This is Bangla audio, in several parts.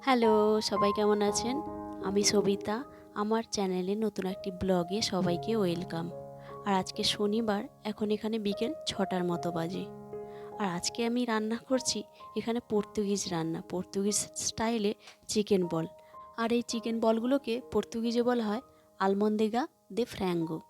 হ্যালো সবাই কেমন আছেন? আমি সবিতা। আমার চ্যানেলে নতুন একটি ব্লগে সবাইকে ওয়েলকাম। আর আজকে শনিবার, এখন এখানে বিকেল ছটার মতো বাজে। আর আজকে আমি রান্না করছি, এখানে পর্তুগিজ রান্না। পর্তুগিজ স্টাইলে চিকেন বল। আর এই চিকেন বলগুলোকে পর্তুগিজে বলা হয় আলমন্দেগা দে ফ্র্যাঙ্গো।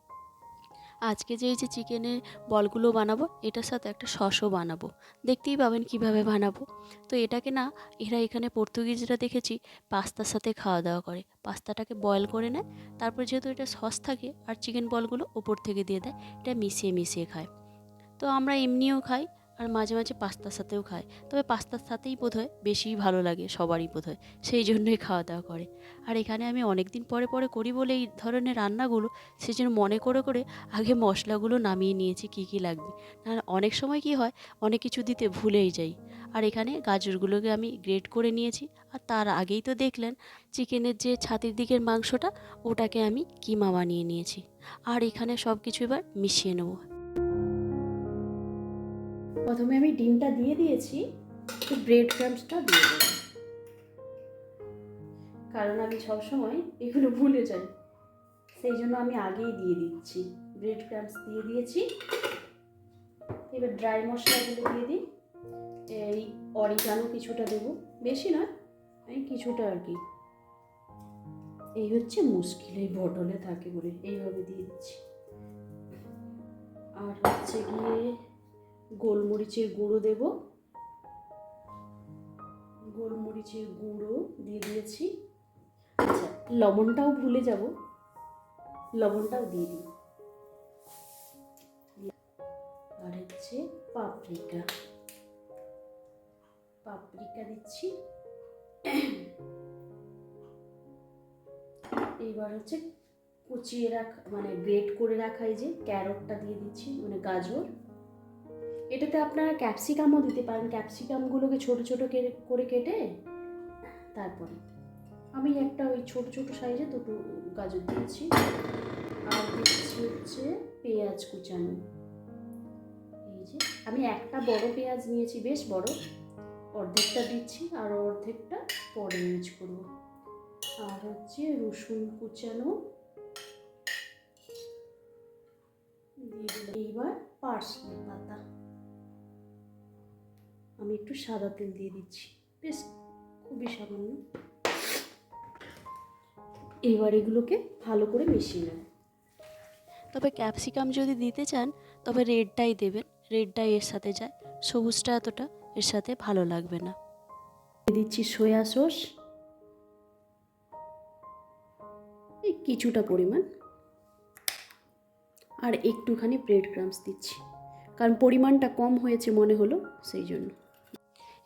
আজকে যে এই যে চিকেনের বলগুলো বানাবো, এটার সাথে একটা সসও বানাবো। দেখতেই পাবেন কীভাবে বানাবো। তো এটাকে না, এরা এখানে পর্তুগিজরা দেখেছি পাস্তার সাথে খাওয়া দাওয়া করে। পাস্তাটাকে বয়েল করে নেয়, তারপর যেহেতু এটা সস থাকে আর চিকেন বলগুলো ওপর থেকে দিয়ে দেয়, এটা মিশিয়ে মিশিয়ে খায়। তো আমরা এমনিও খাই আর মাঝে মাঝে পাস্তার সাথেও খায়। তবে পাস্তার সাথেই বোধহয় বেশি ভালো লাগে, সবারই বোধহয়। সেই জন্যই খাওয়া দাওয়া করে। আর এখানে আমি অনেক দিন পরে পরে করি বলে এই ধরনের রান্নাগুলো, সেজন্য মনে করে করে আগে মশলাগুলো নামিয়ে নিয়েছি কী কী লাগবে। আর অনেক সময় কি হয়, অনেক কিছু দিতে ভুলেই যাই। আর এখানে গাজরগুলোকে আমি গ্রেট করে নিয়েছি। আর তার আগেই তো দেখলেন, চিকেনের যে ছাতির দিকের মাংসটা, ওটাকে আমি কিমা বানিয়ে নিয়েছি। আর এখানে সব কিছু এবার মিশিয়ে নেব। প্রথমে আমি ডিমটা দিয়ে দিয়েছি, একটু ব্রেড ক্রামসটা দিয়ে দেবো। কারণ আমি সবসময় এগুলো ভুলে যাই। সেই জন্য আমি আগেই দিয়ে দিচ্ছি। ব্রেড ক্রামস দিয়ে দিয়েছি। এবার ড্রাই মশলাগুলো দিয়ে দিই। এই অরিগানো কিছুটা দেবো। বেশি নয়, এই কিছুটা আর কি। এই হচ্ছে মুশকিল, এই বটলে থাকে বলে। এইভাবে দিয়ে দিচ্ছি। আর হচ্ছে গিয়ে গোলমরিচের গুঁড়ো দেব। গোলমরিচের গুঁড়ো দিয়ে দিয়েছি। আচ্ছা লবণটাও ভুলে যাব। লবণটাও দিয়ে দিই। আর হচ্ছে পাপরিকা পাপরিকা দিচ্ছি। এইবার হচ্ছে কুচিয়ে রাখা মানে গ্রেট করে রাখা এই যে ক্যারটটা দিয়ে দিচ্ছি মানে গাজর। এটাতে আপনারা ক্যাপসিকামও দিতে পারেন। ক্যাপসিকামগুলোকে ছোট ছোট করে কেটে তারপরে আমি একটা ওই ছোট ছোট সাইজে দুটো গাজর দিয়েছি। আর দিচ্ছি হচ্ছে পেঁয়াজ কুচানো। এই যে, আমি একটা বড় পেঁয়াজ নিয়েছি, বেশ বড়। অর্ধেকটা দিচ্ছি আর অর্ধেকটা পরে ইউজ করব। আর হচ্ছে রসুন কুচানো। এইবার পার্সলি পাতা। আমি একটু সাদা তেল দিয়ে দিচ্ছি। বেশ খুবই সামান্য। এবার এগুলোকে ভালো করে মিশিয়ে নেব। তবে ক্যাপসিকাম যদি দিতে চান তবে রেডটাই দেবেন। রেডটাই এর সাথে যায়। সবুজটা এতটা এর সাথে ভালো লাগবে না। দিচ্ছি সয়া সস। এই কিছুটা পরিমাণ। আর একটুখানি ব্রেড ক্রামস দিচ্ছি। কারণ পরিমাণটা কম হয়েছে মনে হলো সেই জন্য।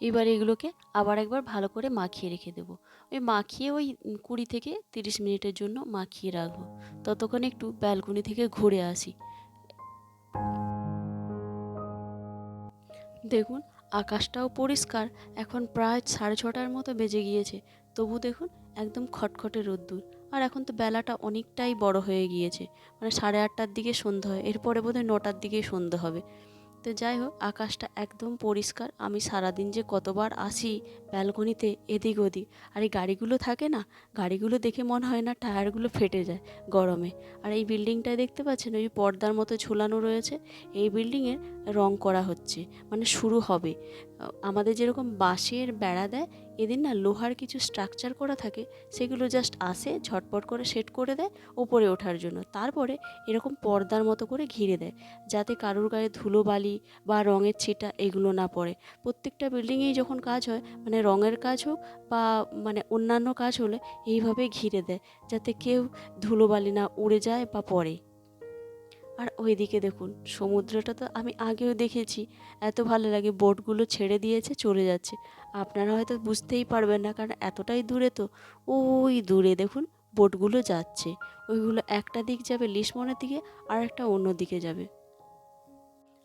এবার এগুলোকে আবার একবার ভালো করে মাখিয়ে রেখে দেবো। ওই মাখিয়ে ওই কুড়ি থেকে তিরিশ মিনিটের জন্য মাখিয়ে রাখব। ততক্ষণ একটু ব্যালকনি থেকে ঘুরে আসি। দেখুন, আকাশটাও পরিষ্কার। এখন প্রায় সাড়ে ছটার মতো বেজে গিয়েছে। তবু দেখুন, একদম খটখটে রোদ্দুর। আর এখন তো বেলাটা অনেকটাই বড় হয়ে গিয়েছে। মানে সাড়ে আটটার দিকে সন্ধ্যা হয়। এরপরে বোধহয় নটার দিকেই সন্ধ্যা হবে। তো যাই হোক, আকাশটা একদম পরিষ্কার। আমি সারাদিন যে কতবার আসি ব্যালকনিতে এদিক ওদিক, আর এই গাড়িগুলো থাকে না, গাড়িগুলো দেখে মনে হয় না টায়ারগুলো ফেটে যায় গরমে। আর এই বিল্ডিংটায় দেখতে পাচ্ছেন, ওই পর্দার মতো ঝোলানো রয়েছে, এই বিল্ডিংয়ের রং করা হচ্ছে মানে শুরু হবে। আমাদের যেরকম বাঁশের বেড়া দেয় এদিন না লোহার কিছু স্ট্রাকচার করা থাকে, সেগুলো জাস্ট আসে, ঝটপট করে সেট করে দেয় ওপরে ওঠার জন্য। তারপরে এরকম পর্দার মতো করে ঘিরে দেয়, যাতে কারোর গায়ে ধুলো বালি বা রঙের ছিটা এগুলো না পড়ে। প্রত্যেকটা বিল্ডিংয়েই যখন কাজ হয় মানে রঙের কাজ হোক বা মানে অন্যান্য কাজ হলে এইভাবে ঘিরে দেয়, যাতে কেউ ধুলোবালি না উড়ে যায় বা পড়ে। আর ওইদিকে দেখুন, সমুদ্রটা তো আমি আগেও দেখেছি। এত ভালো লাগে, বোটগুলো ছেড়ে দিয়েছে, চলে যাচ্ছে। আপনারা হয়তো বুঝতেই পারবেন না, কারণ এতটাই দূরে তো। ওই দূরে দেখুন, বোটগুলো যাচ্ছে। ওইগুলো একটা দিক যাবে লিসমনের দিকে, আর একটা অন্য দিকে যাবে।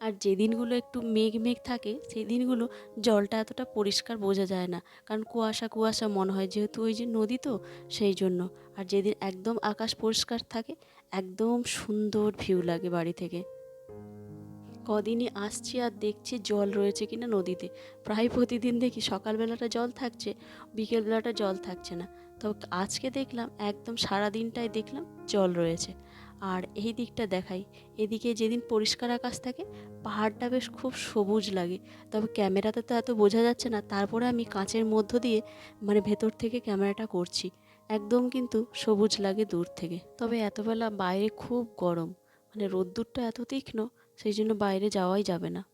আর যে দিনগুলো একটু মেঘ মেঘ থাকে সেই দিনগুলো জলটা এতটা পরিষ্কার বোঝা যায় না। কারণ কুয়াশা কুয়াশা মনে হয়, যেহেতু ওই যে নদী তো, সেই জন্য। আর যেদিন একদম আকাশ পরিষ্কার থাকে একদম সুন্দর ভিউ লাগে বাড়ি থেকে। কদিনই আসছি আর দেখছি জল রয়েছে কিনা নদীতে। প্রায় প্রতিদিন দেখি সকালবেলাটা জল থাকছে, বিকেলবেলাটা জল থাকছে না। তো আজকে দেখলাম একদম সারা দিনটাই দেখলাম জল রয়েছে। আর এই দিকটা দেখাই, এদিকে যেদিন পরিষ্কার আকাশ থাকে, পাহাড়টা বেশ খুব সবুজ লাগে। তবে ক্যামেরাতে তো এত বোঝা যাচ্ছে না, তারপরে আমি কাঁচের মধ্য দিয়ে মানে ভেতর থেকে ক্যামেরাটা করছি। একদম কিন্তু সবুজ লাগে দূর থেকে। তবে এতবেলা বাইরে খুব গরম। মানে রোদ্দুরটা এত তীক্ষ্ণ, সেই জন্য বাইরে যাওয়াই যাবে না।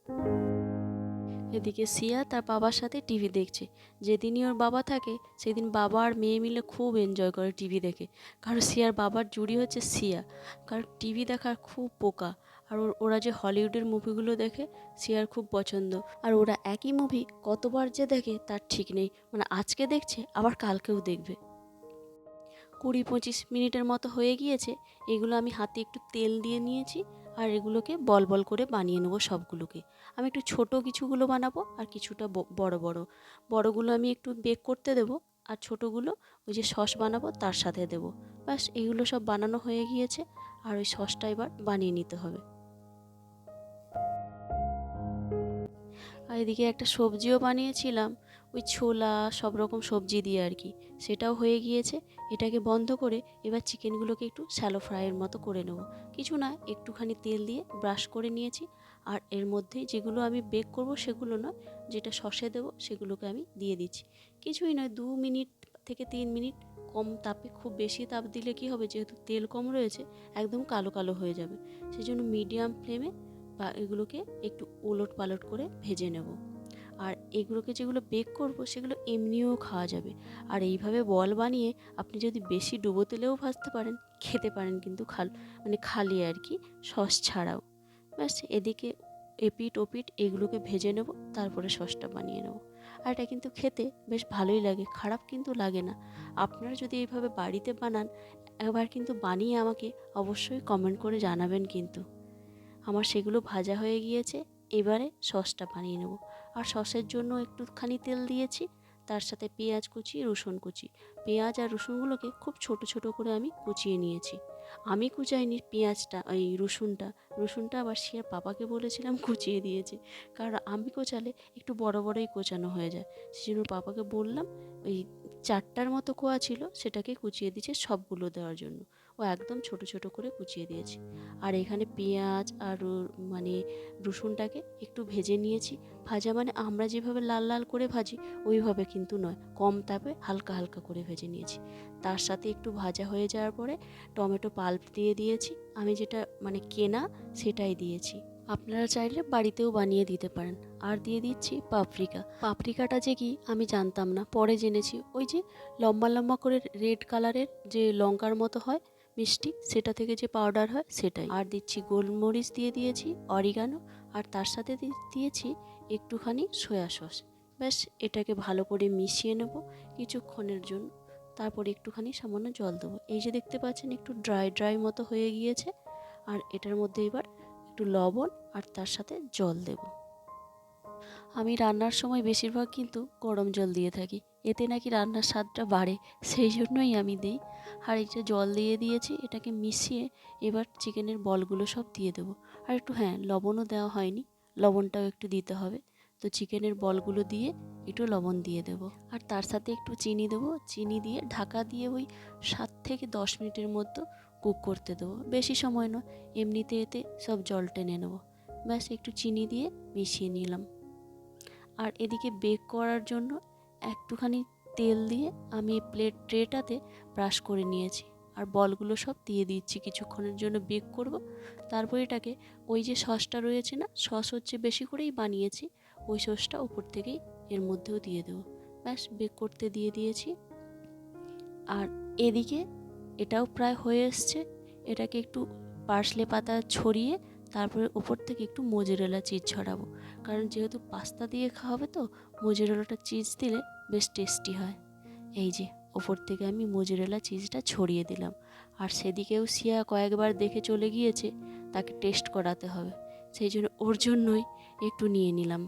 এদিকে সিয়া তার বাবার সাথে টিভি দেখছে। যেদিনই ওর বাবা থাকে, সেদিন বাবা আর মেয়ে মিলে খুব এনজয় করে টিভি দেখে। কারণ সিয়ার বাবার জুড়ি হচ্ছে সিয়া। কারণ টিভি দেখার খুব পোকা আর ওর- যে হলিউডের মুভিগুলো দেখে, সিয়ার খুব পছন্দ। আর ওরা একই মুভি কতবার যে দেখে, তার ঠিক নেই। মানে আজকে দেখছে, আবার কালকেও দেখবে। কুড়ি পঁচিশ মিনিটের মতো হয়ে গিয়েছে, এগুলো আমি হাতে একটু তেল দিয়ে নিয়েছি আর এগুলোকে বল বল করে বানিয়ে নেব সবগুলোকে। আমি একটু ছোট কিছুগুলো বানাবো আর কিছুটা বড় বড়। বড়গুলো আমি একটু বেক করতে দেবো আর ছোটোগুলো ওই যে সস বানাবো তার সাথে দেবো। ব্যাস, এগুলো সব বানানো হয়ে গিয়েছে আর ওই সসটা এবার বানিয়ে নিতে হবে। আর এদিকে একটা সবজিও বানিয়েছিলাম। ওই ছোলা, সব রকম সবজি দিয়ে আর কি। সেটাও হয়ে গিয়েছে। এটাকে বন্ধ করে এবার চিকেনগুলোকে একটু শ্যালো ফ্রাইয়ের মতো করে নেব। কিছু না, একটুখানি তেল দিয়ে ব্রাশ করে নিয়েছি। আর এর মধ্যে যেগুলো আমি বেক করব সেগুলো নয়, যেটা সসে দেবো সেগুলোকে আমি দিয়ে দিচ্ছি। কিছুই নয়, দু মিনিট থেকে তিন মিনিট কম তাপে, খুব বেশি তাপ দিলে কি হবে? যেহেতু তেল কম রয়েছে, একদম কালো কালো হয়ে যাবে। সেই জন্য মিডিয়াম ফ্লেমে বা এগুলোকে একটু ওলট পালট করে ভেজে নেব। আর এগুলোকে যেগুলো বেক করব সেগুলো এমনিও খাওয়া যাবে। আর এইভাবে বল বানিয়ে আপনি যদি বেশি ডুবো তেলেও ভাজতে পারেন, খেতে পারেন কিন্তু খাল মানে খালি আর কি, সস ছাড়াও। ব্যাস, এদিকে এপিট ওপিট এগুলোকে ভেজে নেব, তারপরে সসটা বানিয়ে নেব। আর এটা কিন্তু খেতে বেশ ভালোই লাগে, খারাপ কিন্তু লাগে না। আপনারা যদি এইভাবে বাড়িতে বানান, একবার কিন্তু বানিয়ে আমাকে অবশ্যই কমেন্ট করে জানাবেন কিন্তু। আমার সেগুলো ভাজা হয়ে গিয়েছে, এবারে সসটা বানিয়ে নেব। আর সসের জন্য একটুখানি তেল দিয়েছি। তার সাথে পেঁয়াজ কুচি, রসুন কুচি। পেঁয়াজ আর রসুনগুলোকে খুব ছোট ছোট করে আমি কুচিয়ে নিয়েছি। আমি কুচাইনি পেঁয়াজটা ওই রসুনটা। রসুনটা আবার সে পাপাকে বলেছিলাম কুচিয়ে দিয়েছে। কারণ আমি কোচালে একটু বড় বড়ই কোচানো হয়ে যায়। সেই জন্য পাপাকে বললাম, ওই চারটার মতো কোয়া ছিল, সেটাকে কুচিয়ে দিয়েছে সবগুলো দেওয়ার জন্য। একদম ছোট ছোট করে কুচিয়ে দিয়েছি। আর এখানে পেঁয়াজ আর মানে রসুনটাকে একটু ভেজে নিয়েছি। ভাজা মানে আমরা যেভাবে লাল লাল করে ভাজি, ওইভাবে কিন্তু নয়। কম তাপে হালকা হালকা করে ভেজে নিয়েছি। তার সাথে একটু ভাজা হয়ে যাওয়ার পরে টমেটো পাল্প দিয়ে দিয়েছি। আমি যেটা মানে কেনা সেটাই দিয়েছি। আপনারা চাইলে বাড়িতেও বানিয়ে দিতে পারেন। আর দিয়ে দিচ্ছি পাপরিকা। পাপরিকাটা যে কি আমি জানতাম না। পরে জেনেছি। ওই যে লম্বা লম্বা করে রেড কালারের যে লঙ্কার মতো হয় মিষ্টি, সেটা থেকে যে পাউডার হয় সেটাই। আর দিচ্ছি গোলমরিচ দিয়ে দিয়েছি অরিগানো আর তার সাথে দিয়েছি একটুখানি সয়া সস ব্যাস, এটাকে ভালো করে মিশিয়ে নেব কিছুক্ষণের জন্য। তারপর একটুখানি সামান্য জল দেবো। এই যে দেখতে পাচ্ছেন, একটু ড্রাই ড্রাই মতো হয়ে গিয়েছে। আর এটার মধ্যে এবার একটু লবণ আর তার সাথে জল দেব। আমি রান্নার সময় বেশিরভাগ কিন্তু গরম জল দিয়ে থাকি। এতে নাকি রান্নার স্বাদটা বাড়ে, সেই জন্যই আমি দিই। আর যে জল দিয়ে দিয়েছি, এটাকে মিশিয়ে এবার চিকেনের বলগুলো সব দিয়ে দেবো। আর একটু হ্যাঁ লবণও দেওয়া হয়নি, লবণটাও একটু দিতে হবে। তো চিকেনের বলগুলো দিয়ে একটু লবণ দিয়ে দেবো। আর তার সাথে একটু চিনি দেবো, চিনি দিয়ে ঢাকা দিয়ে ওই সাত থেকে দশ মিনিটের মতো কুক করতে দেবো। বেশি সময় নয়, এমনিতে এতে সব জল টেনে নেব। ব্যাস, একটু চিনি দিয়ে মিশিয়ে নিলাম। আর এদিকে বেক করার জন্য একটুখানি তেল দিয়ে আমি প্লেট ট্রেটাতে ব্রাশ করে নিয়েছি। আর বলগুলো সব দিয়ে দিচ্ছি। কিছুক্ষণের জন্য বেক করব। তারপর এটাকে ওই যে সসটা রয়েছে না, সস হচ্ছে বেশি করেই বানিয়েছি। ওই সসটা উপর থেকেই এর মধ্যেও দিয়ে দেবো। ব্যাস বেক করতে দিয়ে দিয়েছি। আর এদিকে এটাও প্রায় হয়ে এসছে। এটাকে একটু পার্সলে পাতা ছড়িয়ে তারপরে উপর থেকে একটু মোজেরেলা চিজ ছড়াবো। কারণ যেহেতু পাস্তা দিয়ে খাওয়াবে তো, মোজেরেলাটা চিজ দিলে বেশ টেস্টি হয়। এই যে ওপর থেকে আমি মোজেরেলা চিজটা ছড়িয়ে দিলাম। আর সেদিকেও সিয়া কয়েকবার দেখে চলে গিয়েছে, তাকে টেস্ট করাতে হবে। সেই জন্য ওর জন্যই একটু নিয়ে নিলাম.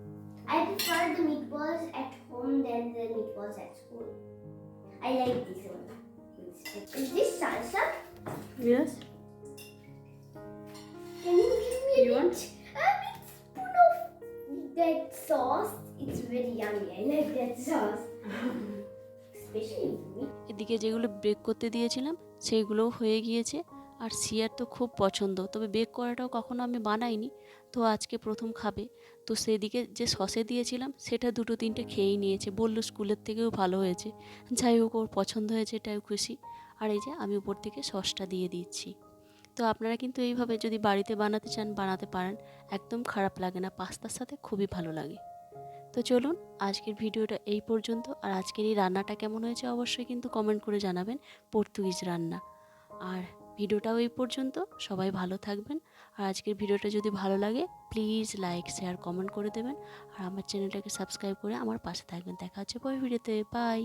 I prefer the meatballs at home than the meatballs at school. I like this one. Is this salsa? Yes Can you give me a You want? a bit spoon of that sauce? It's very yummy. I like that sauce. Especially. এদিকে যেগুলো বেক করতে দিয়েছিলাম সেইগুলোও হয়ে গিয়েছে আর সিয়ার তো খুব পছন্দ, তবে বেক করাটাও কখনো আমি বানাইনি, তো আজকে প্রথম খাবে। তো সেদিকে যে সসে দিয়েছিলাম, সেটা দুটো তিনটে খেয়েই নিয়েছে, বলল স্কুলের থেকেও ভালো হয়েছে। যাই হোক, ওর পছন্দ হয়েছে, এটাও খুশি। আর এই যে আমি উপর থেকে সসটা দিয়ে দিচ্ছি। তো আপনারা কিন্তু এইভাবে যদি বাড়িতে বানাতে চান, বানাতে পারেন। একদম খারাপ লাগে না, পাস্তার সাথে খুবই ভালো লাগে। তো চলুন, আজকের ভিডিওটা এই পর্যন্ত। আর আজকের এই রান্নাটা কেমন হয়েছে অবশ্যই কিন্তু কমেন্ট করে জানাবেন, পর্তুগিজ রান্না। আর ভিডিওটাও এই পর্যন্ত। সবাই ভালো থাকবেন। আর আজকের ভিডিওটা যদি ভালো লাগে প্লিজ লাইক শেয়ার কমেন্ট করে দেবেন। আর আমার চ্যানেলটাকে সাবস্ক্রাইব করে আমার পাশে থাকবেন। দেখা হচ্ছে পরের ভিডিওতে। বাই